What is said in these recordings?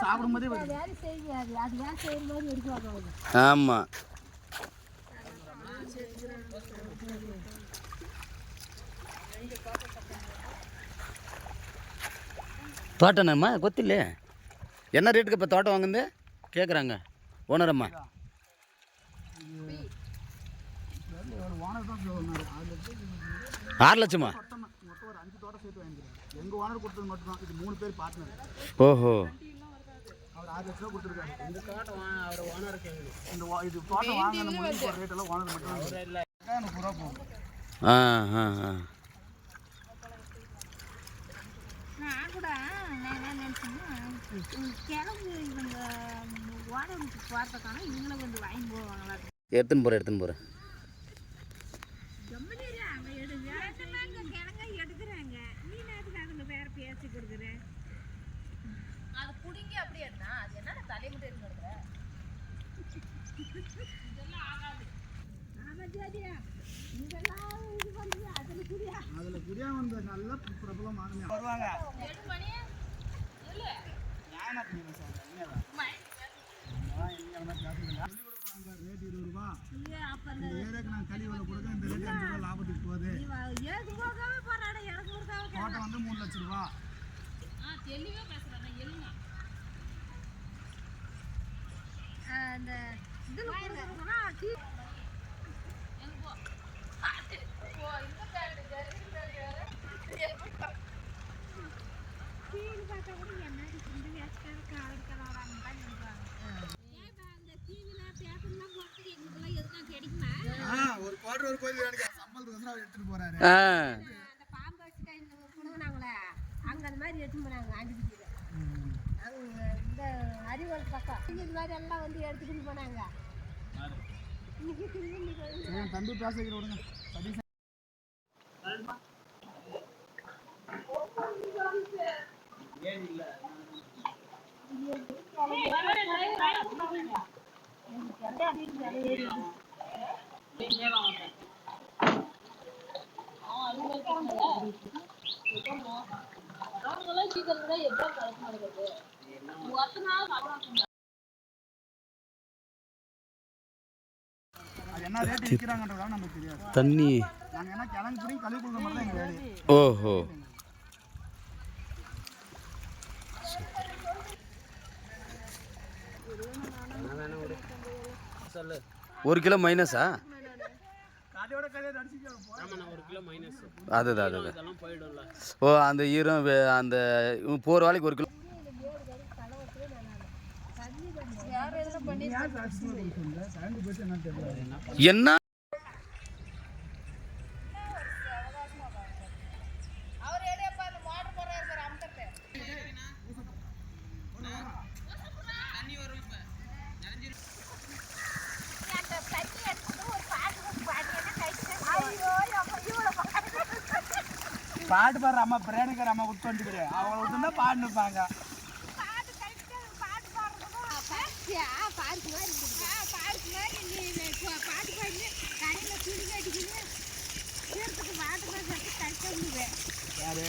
சாப்பிடும்போதே ஆமாம் தோட்டம்மா கொத்தில்லே என்ன ரேட்டுக்கு இப்போ தோட்டம் வாங்குது? கேட்குறாங்க ஓனரம்மா ஆறு லட்சமா? ஓனர் கொடுத்தது மட்டும் தான் இது மூணு பேர் பார்ட்னர் ஓஹோ. அவர் ஆறு லட்ச ரூபா கொடுத்துருக்காரு. இந்த தோட்டம் அவர் ஓனருக்கு இந்த இது தோட்டம் வாங்கின முடிஞ்ச ரேட் எல்லாம் ஓனர் மட்டும் தான் முப்பது ரூபா போகும். ஆ ஆ ஆ. எடுத்துன்னு போகிறேன் எடுத்துன்னு போகிறேன் கம்பெனியா அவன் எடுக்கிறாங்க கிழங்க எடுக்கிறாங்க நீ நேரத்துக்கு அதில் வேற பேசி கொடுக்குற அது புடுங்கி அப்படியே என்ன அது என்ன தலை மட்டும் இருக்கிறது ஆமாம் ஜோதியா இதெல்லாம் இது பண்ணுறியா அதில் குடியா வந்த நல்ல பிரபலம் வாங்கினேன் வருவாங்க. ரேட் இருபது ரூபா இந்த ஏரியாக்கு நான் கழி விலை கொடுக்க இந்த ரேட் அஞ்சு ரூபா லாபத்துக்கு போகுது தோட்டம் வந்து மூணு லட்ச ரூபா. ஆ தெளிவா பேசுறேன் எழுங்க அந்த இந்த பார்த்தா கூட இந்த ஒரு ஒரு கோயில் எனக்கு சம்பளத்துக்கு வந்து அவர் எடுத்துட்டு போறாரு. அந்த பாம்பு வச்சு கை கொடுக்குறாங்களே அங்கே அந்த மாதிரி எடுத்துன்னு போனாங்க அண்டிபிடிக்கிற அங்கே இந்த அறிவல் பக்கம். இந்த மாதிரி எல்லாம் வந்து எடுத்துக்கிட்டு போனாங்க. தம்பி பேச வைக்கிற விடுங்க சதீஷ் அவங்களாம் சீக்கிரம் கூட பண்ணுறது தண்ணி. ஓஹோ. ஒரு கிலோ மைனஸா அதுதான் அதுதான். ஓ அந்த ஈரம் அந்த போகிற வேலைக்கு ஒரு கிலோ என்ன? அவர் பாட்டு பாடுற அம்மா பிரேணுக்கிற அம்மா விட்டு வந்துக்கிற அவங்கள இருப்பாங்க. பார்க்கு மாதிரி இருக்குது. பார்க்கு மாதிரி நீ பாட்டு பாடி கடையில் துணி கட்டிக்கின்னு தீர்த்துக்கு பாட்டு பாடி கட்ட யாரு?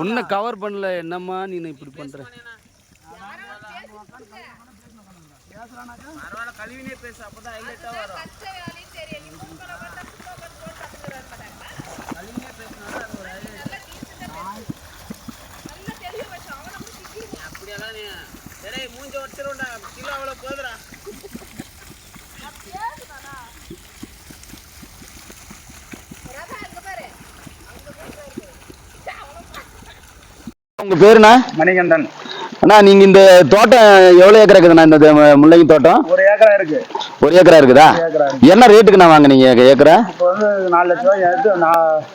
உன்னை கவர் பண்ணல என்னம்மா நீ இப்படி பண்ணுற அப்படியெல்லாம் கழுவினே பேசு அப்பதான் ஹைலைட்டா அவ்வளோ போதுடா வேலையும் சரி நீ மூக்கல போட்டா சும்மா போட்டு போட்டு தப்புறாரு மாட்டாங்க கழுவினே பேசினா அது ஒரு highlight. நல்லா டீசெண்டா நல்லா தெளிவா வச்சு அவனை முடிச்சு அப்படியெல்லாம் நீ டேய் மூஞ்ச வச்சிருண்டா கிலோ அவ்வளோ போதுடா ரதா இங்க பாரு உங்கள் பேருண்ணா? மணிகண்டன். அண்ணா நீங்கள் இந்த தோட்டம் எவ்வளோ ஏக்கரா இருக்குதுண்ணா இந்த முள்ளங்கி தோட்டம்? ஒரு ஏக்கரா இருக்கு. ஒரு ஏக்கரா இருக்குதா? என்ன ரேட்டுக்குண்ணா வாங்குனீங்க ஏக்கரா? இப்போ வந்து நாலு லட்ச ரூபாய் எடுத்து நான்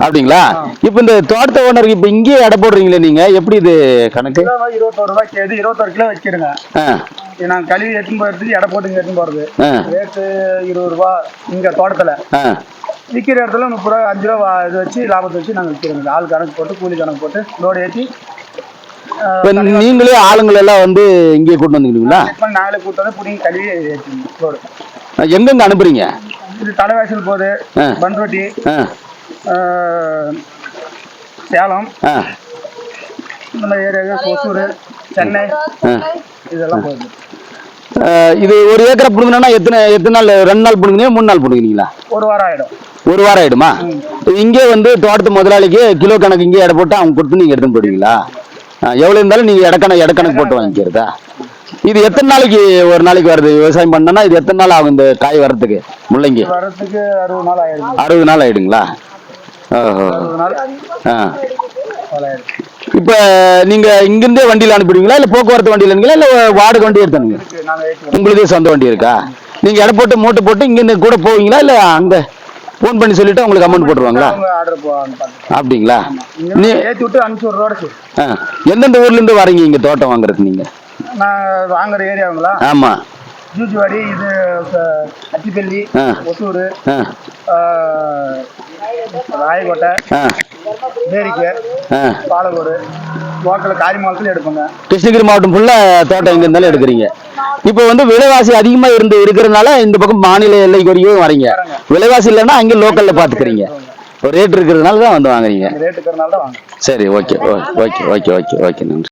அப்படிங்களா? இப்போ இந்த தோட்டத்தை ஓனருக்கு இப்போ இங்கேயே எடை போடுறீங்களே நீங்க எப்படி இது கணக்கு? இருபத்தோரு ரூபாய் கேது இருபத்தொரு கிலோ வச்சிருங்க. நாங்கள் கழுவி எடுத்துன்னு போகிறதுக்கு எடை போட்டு எடுத்துன்னு போகிறது ஆ. ரேட்டு இருபது ரூபா இங்கே தோட்டத்தில். விற்கிற இடத்துல முப்பது ரூபா அஞ்சு ரூபா இது வச்சு லாபத்தை வச்சு நாங்கள் விற்கிறோங்க ஆள் கணக்கு போட்டு கூலி கணக்கு போட்டு லோடு ஏற்றி நீங்களே ஆளுங்களை எல்லாம் வந்து இங்கேயே கூட்டு வந்துக்கிறீங்களா நாங்களே கூட்டு வந்து புடிங்கி கழுவி ஏற்றிங்க லோடு. எங்கெங்க அனுப்புறீங்க? இது தலைவாசல் போகுது ஆ. பண்ருட்டி சேலம் இந்த ஏரியாவுக்கு ஒசூர் சென்னை இதெல்லாம் போகுது. இது ஒரு ஏக்கரை பிடுங்கணும்னா எத்தனை எத்தனை நாள் ரெண்டு நாள் பிடுங்குனீங்க மூணு நாள் பிடுங்குனீங்களா? ஒரு வாரம் ஆகிடும் ஒரு வாரம் ஆயிடுமா? இங்கே வந்து தோட்டத்து முதலாளிக்கு கிலோ கணக்கு இங்கே எடை போட்டு அவங்க கொடுத்து நீங்கள் எடுத்துன்னு போடுவீங்களா? எவ்வளோ இருந்தாலும் நீங்கள் இடக்கணக்கு இடக்கணக்கு போட்டு வாங்கிக்கிறதா? இது எத்தனை நாளைக்கு ஒரு நாளைக்கு வருது? விவசாயம் பண்ணனா இது எத்தனை நாள் ஆகும் இந்த காய் வர்றதுக்கு முள்ளங்கி? அறுபது நாள் ஆயிடுங்களா? ஓஹோ ஆ. இப்போ நீங்கள் இங்கிருந்தே வண்டியில் அனுப்புறீங்களா இல்லை போக்குவரத்து வண்டியில் அனுப்புங்களா இல்லை வாடகை வண்டி எடுத்தானுங்க உங்களுதே சொந்த வண்டி இருக்கா? நீங்கள் எடை போட்டு மூட்டை போட்டு இங்கேருந்து கூட போவீங்களா? இல்லை அங்கே ஃபோன் பண்ணி சொல்லிட்டு உங்களுக்கு அமௌண்ட் போட்டுருவாங்களா? அப்படிங்களா? இங்கே ஏற்றி விட்டு அனுப்பிச்சி ஆ எந்தெந்த ஊர்லேருந்து வரீங்க இங்கே தோட்டம் வாங்குறதுக்கு நீங்கள் நான் வாங்குற ஏரியாவுங்களா ஆமாம் ஜூஜுவாடி இது ஆ. ஒசூர் ராயக்கோட்டை பாலக்கோடு லோக்கல் காரிமாலத்தில் எடுப்போங்க. கிருஷ்ணகிரி மாவட்டம் ஃபுல்லாக தோட்டம் எங்கே இருந்தாலும் எடுக்கிறீங்க. இப்போ வந்து விலைவாசி அதிகமாக இருந்து இருக்கிறதுனால இந்த பக்கம் மாநில எல்லைக்கு வரைக்கும் வரீங்க. விலைவாசி இல்லைன்னா அங்கே லோக்கலில் பார்த்துக்கிறீங்க. ரேட் இருக்கிறதுனால தான் வந்து வாங்குறீங்க. தான் வாங்க சரி okay okay okay okay okay okay நன்றி.